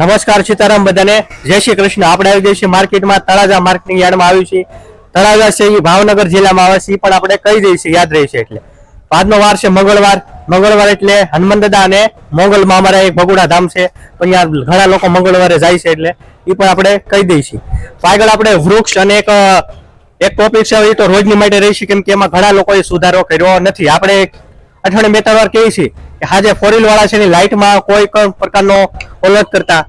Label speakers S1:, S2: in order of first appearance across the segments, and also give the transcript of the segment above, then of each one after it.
S1: નમસ્કાર સીતારામ બધાને. જય શ્રી કૃષ્ણ. આપણે આવી જઈએ છીએ માર્કેટમાં. તળાજા માર્કેટિંગ યાર્ડમાં આવ્યું છે તળાજા છે એ ભાવનગર જિલ્લામાં આવે છે. એ પણ આપણે કહી દઈએ છીએ. યાદ રહેશે એટલે. આજનો વાર છે મંગળવાર. મંગળવાર એટલે હનુમાન દાદા અને મોગલમાં અમારા એક ભગુડા ધામ છે. પણ અહીંયા ઘણા લોકો મંગળવારે જાય છે એટલે એ પણ આપણે કહી દઈએ છીએ. આગળ આપણે વૃક્ષ અને એક એક ટોપિક છે. એ તો રોજની માટે રહીશું કેમ કે એમાં ઘણા લોકોએ સુધારો કર્યો નથી. આપણે અઠવાડિયે બે, ત્રણ વાર કહીએ છીએ કે આજે ફોર વ્હીલ વાળા છે એની લાઇટમાં કોઈ પણ પ્રકારનો ઓલો કરતા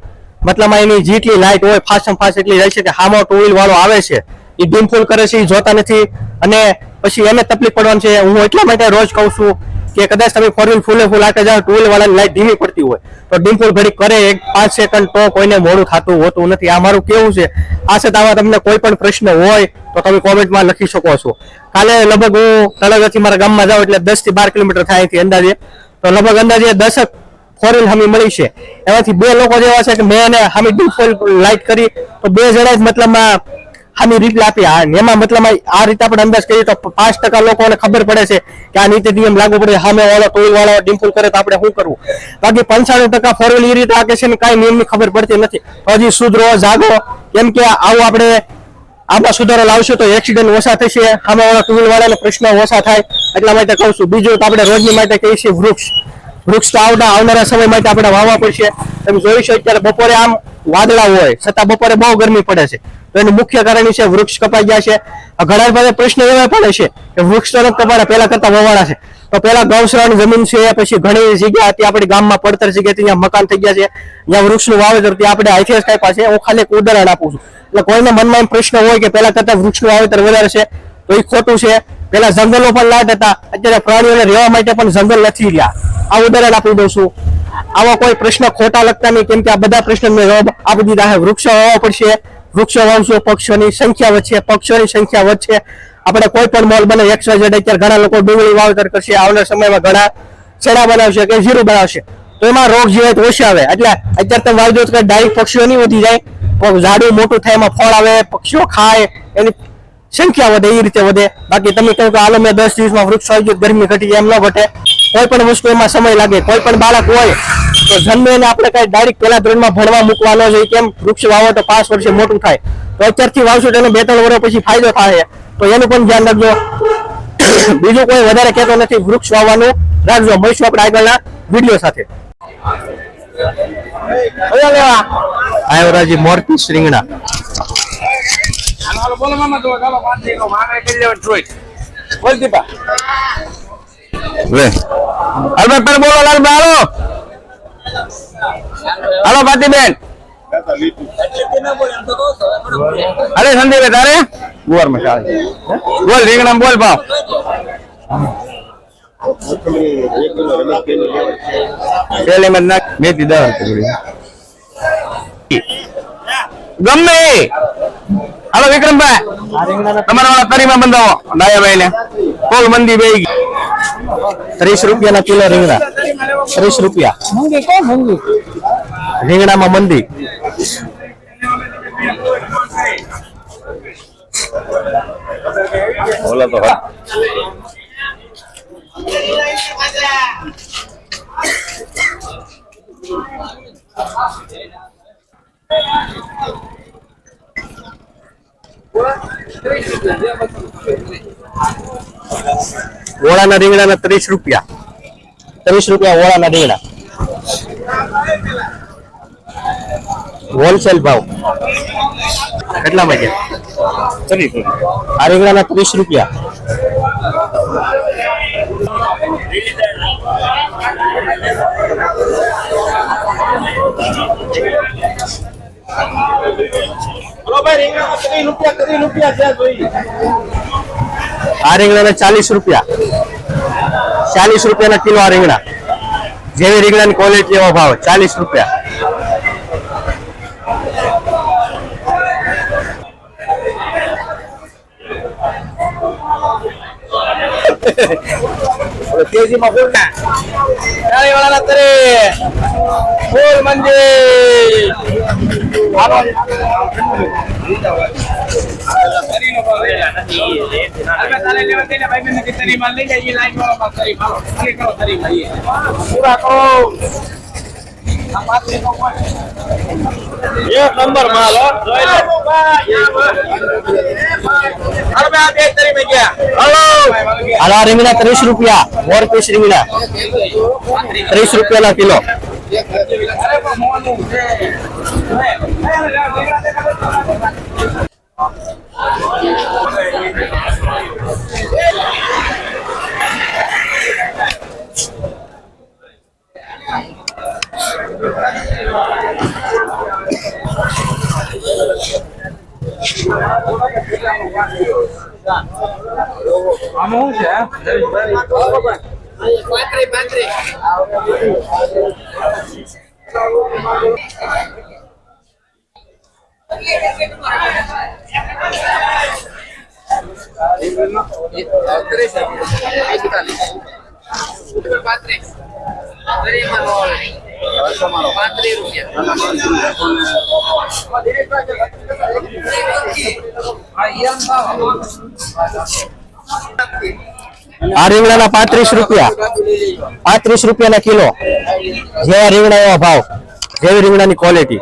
S1: મતલબમાં એની જેટલી લાઇટ હોય ફાસ્ટ ફાસ્ટ એટલી જાય છે કે હામો ટુ વ્હીલ વાળો આવે છે. એ ડીમ ફૂલ કરે છે, એ જોતા નથી. અને પછી એને તકલીફ પડવાની છે. હું એટલા માટે રોજ કહું છું કે કદાચ તમે ફોર વ્હીલ ફૂલે ફૂલ આટે જાઓ ટુ વ્હીલ વાળાની લાઇટ ધીમી પડતી હોય, તો ડિમ્પલ ઘડી કરે, એક પાંચ સેકન્ડ તો કોઈને મોડું થતું હોતું નથી. આ મારું કેવું છે? આ છે આવા તમને કોઈ પણ પ્રશ્ન હોય, તો તમે કોમેન્ટમાં લખી શકો છો. કાલે લગભગ હું તળાજાથી મારા ગામમાં જાઉં એટલે દસથી બાર કિલોમીટર થાય અહીંથી અંદાજે. તો લગભગ અંદાજે દસક ફોર વ્હીલ હામી મળી છે. એમાંથી બે લોકો જેવા છે કે મેં એને હામી ડિમ્પલ લાઇટ કરી, તો બે જણા જ મતલબમાં હામી રીત આપી એમાં મતલબમાં આ રીતે આપણે અંદાજ કરીએ તો પાંચ ટકા લોકોને ખબર પડે છે કે આ નીતિ નિયમ લાગુ પડે. સામે વાળો ટોળી વાળો ડિમ્પલ કરે તો આપણે શું કરવું? બાકી પંચાણું ટકા ફોરવેલ એ રીતે આકે છે ને કાંઈ નિયમની ખબર પડતી નથી. હજી સુધરો, જાગો. કેમ કે આવું આપણે આમાં સુધારો લાવશું તો એક્સિડન્ટ ઓછા થશે. સામે વાળા ટુ વ્હીલ પ્રશ્ન ઓછા થાય. એટલા માટે કહું છું. બીજું તો આપણે રોજની માટે કહીએ છીએ વૃક્ષ. વૃક્ષ આવના, આવનારા સમય માટે આપણે વાવવા પડશે. તમે જોઈશો અત્યારે બપોરે આમ વાદળા હોય, છતાં બપોરે બહુ ગરમી પડે છે. તો એનું મુખ્ય કારણ છે વૃક્ષ કપાઈ ગયા છે. ઘણા બધા પ્રશ્ન એવા પડે છે કે વૃક્ષ તરફ કપાડા પહેલા કરતા વવાળા છે. તો પહેલા ગૌસરાની જમીન છે પછી ઘણી જગ્યા હતી, આપણી ગામમાં પડતર જગ્યાએ ત્યાં મકાન થઈ ગયા છે. જ્યાં વૃક્ષનું વાવેતર ત્યાં આપણે જ કાપ્યા છે, હું ખાલી એક ઉદાહરણ આપું છું. એટલે કોઈને મનમાં એમ પ્રશ્ન હોય કે પહેલા કરતા વૃક્ષનું વાવેતર વધારે છે, તો એ ખોટું છે. પેલા જંગલો પણ લાટ હતા. અત્યારે પ્રાણીઓને રહેવા માટે પણ જંગલ નથી રહ્યા. આ ઉદાહરણ આપી દઉં છું. આવા કોઈ પ્રશ્ન ખોટા લગતા નહીં, કેમ કે આ બધા પ્રશ્ન મેં જવાબ આપી દીધા છે વૃક્ષો વાવવા પડશે. વૃક્ષો વાવશો પક્ષીઓની સંખ્યા વધશે પક્ષીઓની સંખ્યા વધશે. આપણે કોઈ પણ મોલ બને એક્સ વાય અત્યારે ઘણા લોકો ડુંગળી વાવેતર કરશે. આવનાર સમયમાં ઘણા છેડા બનાવશે કે જીરું બનાવશે. તો એમાં રોગ જીવાત ઓછી આવે. એટલે અત્યારે તમે વાવજો તો ડાયરેક્ટ પક્ષીઓ નહીં વધી જાય. ઝાડું મોટું થાય, એમાં ફળ આવે, પક્ષીઓ ખાય, એની સંખ્યા વધે એ રીતે વધે. બાકી તમે કહો કે હાલો મેં દસ દિવસમાં વૃક્ષ આવી ગયું ગરમી ઘટી એમ ન ઘટે. કોઈ પણ વસ્તુ એમાં સમય લાગે. કોઈ પણ બાળક હોય તો જન્મે એને આપણે કઈ ડાયરેક્ટ પેલા ધોરણમાં ભણવા મૂકવા ન જોઈએ કેમ? વૃક્ષ વાવો તો પાંચ વર્ષે મોટું થાય. તો અત્યારથી વાવશો તો એને બે ત્રણ વર્ષ પછી ફાયદો થાય. તો એનું પણ ધ્યાન રાખજો. બીજું કોઈ વધારે કહેતો નથી વૃક્ષ વાવવાનું. રાખજો. મળીશું આપણે આગળના વીડિયો સાથે. આયોરાજી મોરપી રીંગણા.
S2: હાલો બોલો મામા, તો ચાલો પાંચ નો માને કરી લેવા જોઈ. બોલ દીપા.
S1: વે અરે પર બોલો લાલભાઈ હાલો. ભાતી બેન અરે, સંદીપ, તારે? ગુવારમાં ચાલે. બોલ રીંગણા બોલ, ભાવ. પેલે માં નાખ, મેથી દસ ગમે. હાલો વિક્રમભાઈ. તમારા વાળા કરીમાં બંધાવો. ડાયાભાઈ ને કોલ મંદી બે ત્રીસ રૂપિયા ના કિલો રીંગણા. ત્રીસ રૂપિયા.
S3: મૂંગી કોણ મૂંગી
S1: રીંગણામાં મંદી. બોલો તો ઓળાના રીંગણાના ત્રીસ રૂપિયા. ત્રીસ રૂપિયા ઓળાના રીંગણા. હોલસેલ ભાવ. કેટલામાં છે? આ રીંગણાના ત્રીસ રૂપિયા.
S2: હલો ભાઈ રીંગણા ત્રીસ રૂપિયા ત્રીસ રૂપિયા છે જોઈ.
S1: આ રીંગણાના ચાલીસ રૂપિયા. ચાલીસ રૂપિયાના કિલો આ રીંગણા. જેવી રીંગણાની ક્વોલિટી એવો ભાવ. ચાલીસ રૂપિયા.
S2: કેજીમાં ફૂલ ના. ચાલી વાળા તરે. ફૂલ મંદી હાલો પૂરા કરો એક નંબર માલ હલો
S1: રીંગણા ત્રીસ રૂપિયા. મોર પીસ રીંગણા. ત્રીસ રૂપિયાના કિલો.
S2: અરે પણ મોનું છે શું છે
S1: આ રીંગણાના પાંત્રીસ રૂપિયા. પાંત્રીસ રૂપિયાના કિલો. જેવા રીંગણા એવા ભાવ. જેવી રીંગણાની ક્વોલિટી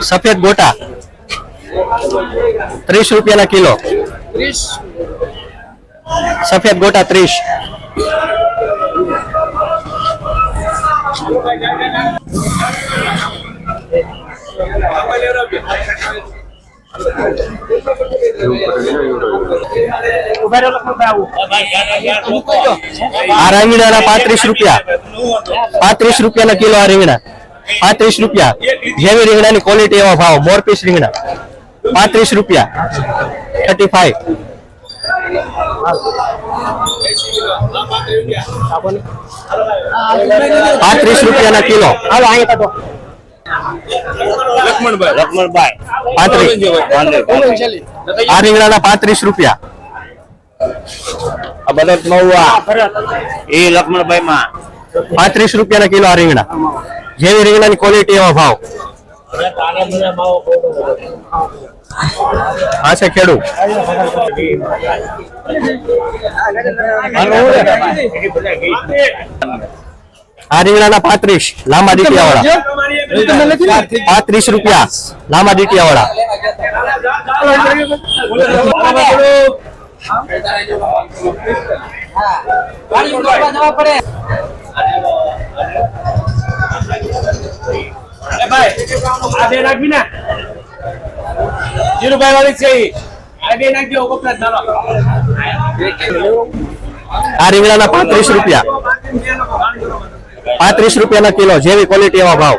S1: સફેદ ગોટા. ત્રીસ રૂપિયાના કિલો. સફેદ ગોટા ત્રીસ. આ રીંગણાના પાંત્રીસ રૂપિયા. પાંત્રીસ રૂપિયાના કિલો આ રીંગણા. પાંત્રીસ રૂપિયા. જેવી રીંગણાની ક્વોલિટી એવા ભાવ. મોરપીસ રીંગણા. પાંત્રીસ રૂપિયા. થર્ટી ફાઈવ પાંત્રીસ રૂપિયાના કિલો. હાલો અહીંયા
S2: લક્ષ્મણભાઈ. લક્ષ્મણભાઈ
S1: પાંત્રીસ. આ રીંગણાના પાંત્રીસ. રૂપિયા.
S2: આ ભરત મહુવા એ લક્ષ્મણભાઈ માં
S1: પાંત્રીસ રૂપિયાના કિલો આ રીંગણા જેવી રીંગણાની ક્વોલિટી એવા ભાવ. હા છે ખેડૂત. આ રીંગણાના પાંત્રીસ લાંબા દીટિયાવાળા પાંત્રીસ રૂપિયા લાંબા
S2: ના જીરુભાઈ વાળી છે? આ બે નાખી દો ચાલો
S1: આ રીંગણાના પાંત્રીસ રૂપિયા. પાંત્રીસ રૂપિયાના કિલો, જેવી ક્વોલિટી એવા ભાવ.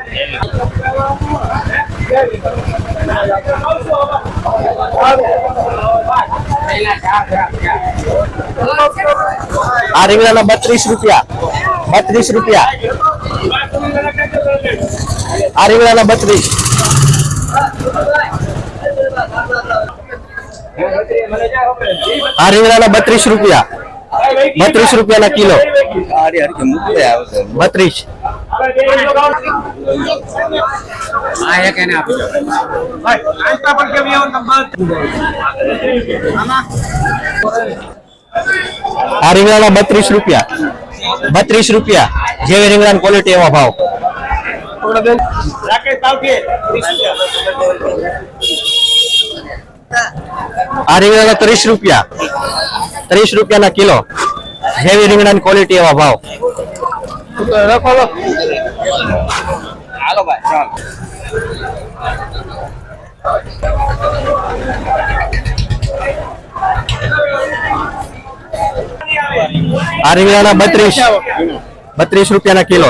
S1: આ રીંગણાના બત્રીસ રૂપિયા બત્રીસ રૂપિયા. આ રીંગણાના બત્રીસ. આ રીંગણાના બત્રીસ રૂપિયા. બત્રીસ રૂપિયાના કિલો. બત્રીસ. આ રીંગણાના બત્રીસ રૂપિયા. બત્રીસ રૂપિયા. જેવી રીંગણાની ક્વોલિટી એવા ભાવ.
S2: રાકેશ
S1: આ રીંગણાના ત્રીસ રૂપિયા. ત્રીસ રૂપિયાના કિલો. જેવી રીંગણાની ક્વોલિટી એવા ભાવ. આ રીંગણાના બત્રીસ. બત્રીસ રૂપિયાના કિલો.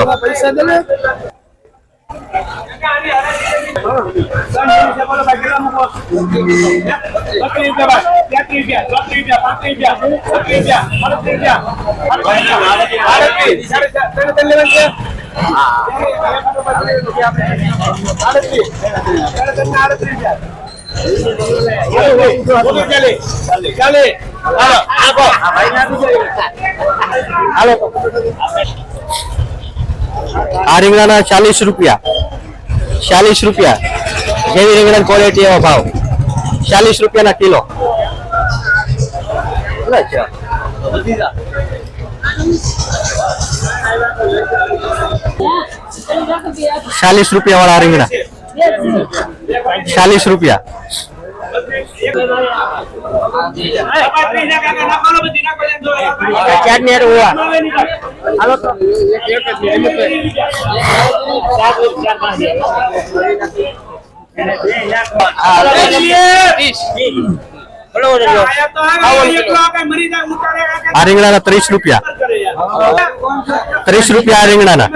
S1: ચાલે ચાલે હાલો હાલો આ રીંગણાના ચાલીસ રૂપિયા. ચાલીસ રૂપિયા. જેવી રીંગણા ક્વોલિટી એવો ભાવ. ચાલીસ રૂપિયાના કિલો. ચાલીસ રૂપિયા વાળા રીંગણા. ચાલીસ રૂપિયા. આ રીંગણાના ત્રીસ રૂપિયા. ત્રીસ રૂપિયા આ રીંગણાના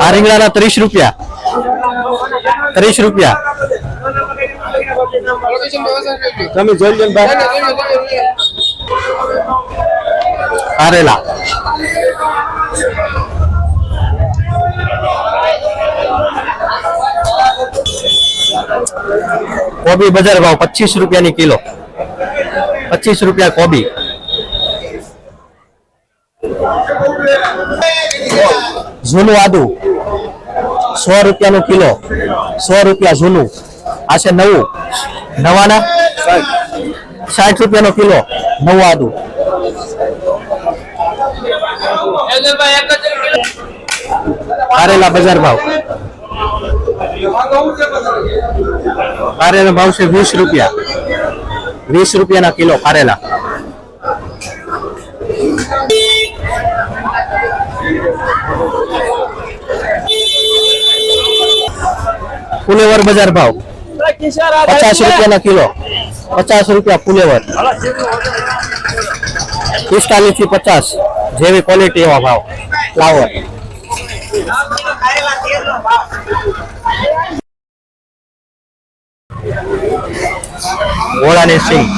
S1: આ રીંગણાના ત્રીસ રૂપિયા. ત્રીસ રૂપિયા. તમે જોઈ લો કારેલા કોબી બજાર ભાવ પચીસ રૂપિયાની કિલો. પચીસ રૂપિયા કોબી. જૂનું આદુ. સો રૂપિયાનું કિલો. સો રૂપિયા જૂનું આ છે નવું. નવાના? સાઠ રૂપિયાનો કિલો. નવું આદુ. કારેલા બજાર ભાવ. કારેલા ભાવ છે વીસ રૂપિયા. વીસ રૂપિયાના કિલો કારેલા. ફુલેવર બજાર ભાવ. પચાસ રૂપિયાના કિલો. પચાસ રૂપિયા ફુલેવર પિસ્તાલીસથી પચાસ જેવી ક્વોલિટી એવા ભાવ. ફ્લાવર ઓળાની સિંગ.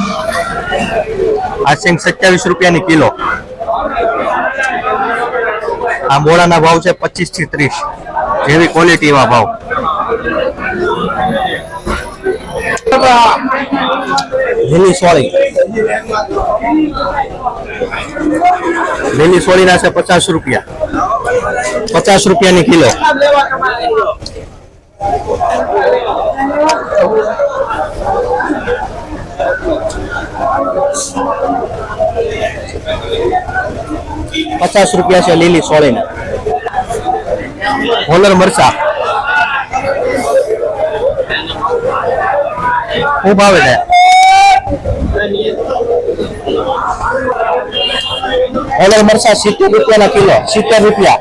S1: આ સિંગ સત્યાવીસ રૂપિયાની કિલો. આ મોળાના ભાવ છે પચીસથી ત્રીસ જેવી ક્વોલિટી એવા ભાવ. લીલી પચાસ રૂપિયા. પચાસ રૂપિયાની કિલો. પચાસ રૂપિયા છે લીલી સોળી ના હોલર મરચા. શું ભાવે છે હોલર મરચા સિત્તેર રૂપિયાના કિલો સિત્તેર રૂપિયા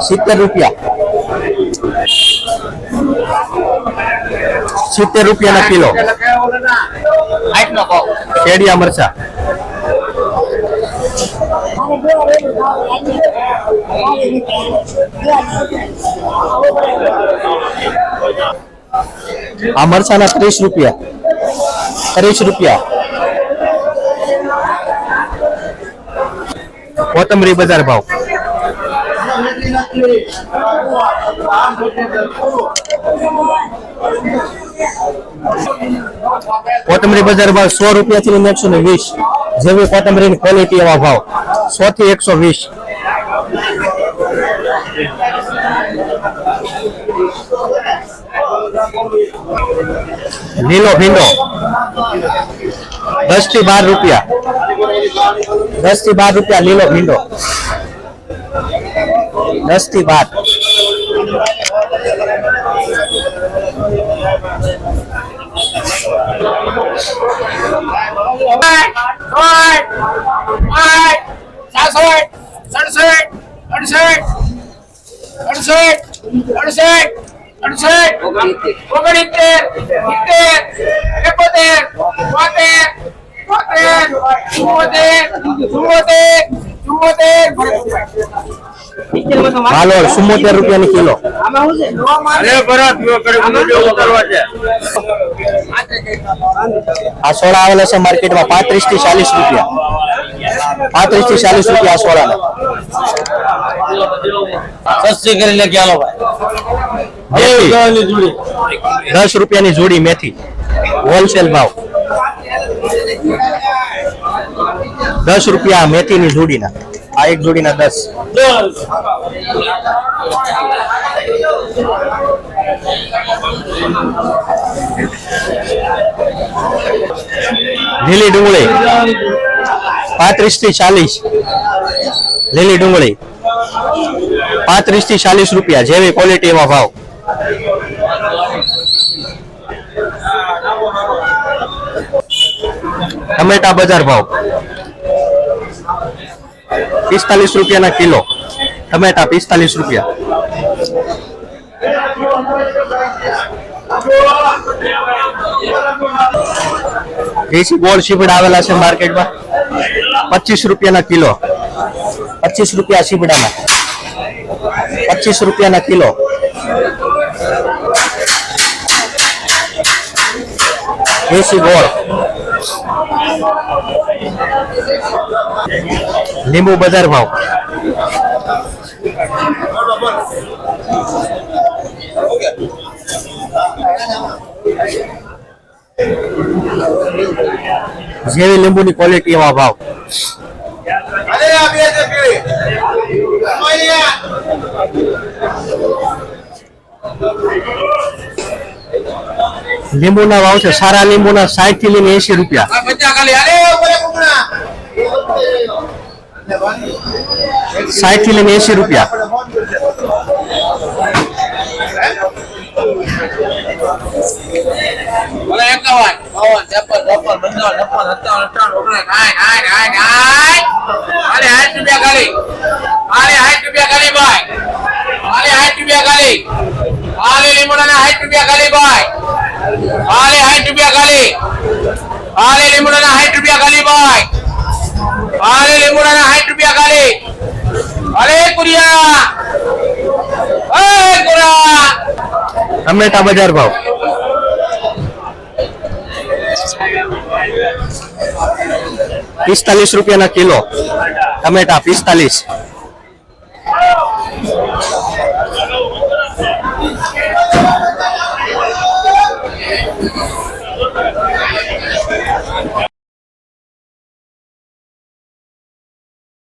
S1: સિત્તેર રૂપિયા સિત્તેર રૂપિયાના કિલો શેડિયા મરચા આ મરચાના ત્રીસ રૂપિયા. ત્રીસ રૂપિયા. કોથમરી બજાર ભાવ. કોથમરી બજાર ભાવ સો રૂપિયા થી એકસો ને વીસ. જેવી કોથમરીની ક્વોલિટી એવા ભાવ. સો થી એકસો વીસ. લીલો ભીંડો. દસથી બાર રૂપિયા. દસથી બાર રૂપિયા લીલો ભીંડો. દસથી બાર. માલોર ચુમ્મોતેર રૂપિયાની કિલો.
S2: અરે ભરત યો કરે વિડિયો ઉતારવા છે?
S1: આ સોળા આવેલા છે માર્કેટમાં પાંત્રીસથી ચાલીસ રૂપિયા. પાંત્રીસથી ચાલીસ રૂપિયા સોળા
S3: સસ્તી કરીને ક્યાં
S1: મેથી દસ રૂપિયાની જોડી મેથી. હોલસેલ ભાવ. દસ રૂપિયા મેથીની જોડીના. આ એક જોડીના દસ. લીલી ડુંગળી. પાંત્રીસથી ચાલીસ. લીલી ડુંગળી. પાંત્રીસથી ચાલીસ રૂપિયા. જેવી ક્વોલિટી એવા ભાવ. ટમેટા બજાર ભાવ. પિસ્તાલીસ રૂપિયાના કિલો. ટમેટા પિસ્તાલીસ રૂપિયા. દેશી ગોળ શીપડા આવેલા છે માર્કેટમાં. પચીસ રૂપિયાના કિલો. પચીસ રૂપિયા શીપડાના પચીસ રૂપિયાના કિલો. દેશી ગોળ લીંબુ બજાર ભાવ જેવી લીંબુની ક્વોલિટી એવા ભાવ લીંબુના ભાવ છે સારા લીંબુના સાઠથી લઈને એસી રૂપિયા. સાઠથી લઈને એસી રૂપિયા.
S2: રૂપિયા ખાલી. ભાઈ. ખાલી હાલે લીમડાના સાઠ રૂપિયા ખાલી ભાઈ. હાલે સાઠ રૂપિયા ખાલી. હાલે લીમડાના સાઠ રૂપિયા ખાલી, ભાઈ. હાલે લીમડાના સાઠ રૂપિયા ખાલી. અરે કુરિયા. અરે કુરા
S1: ટમેટા બજાર ભાવ. પિસ્તાલીસ રૂપિયાના કિલો. ટમેટા પિસ્તાલીસ.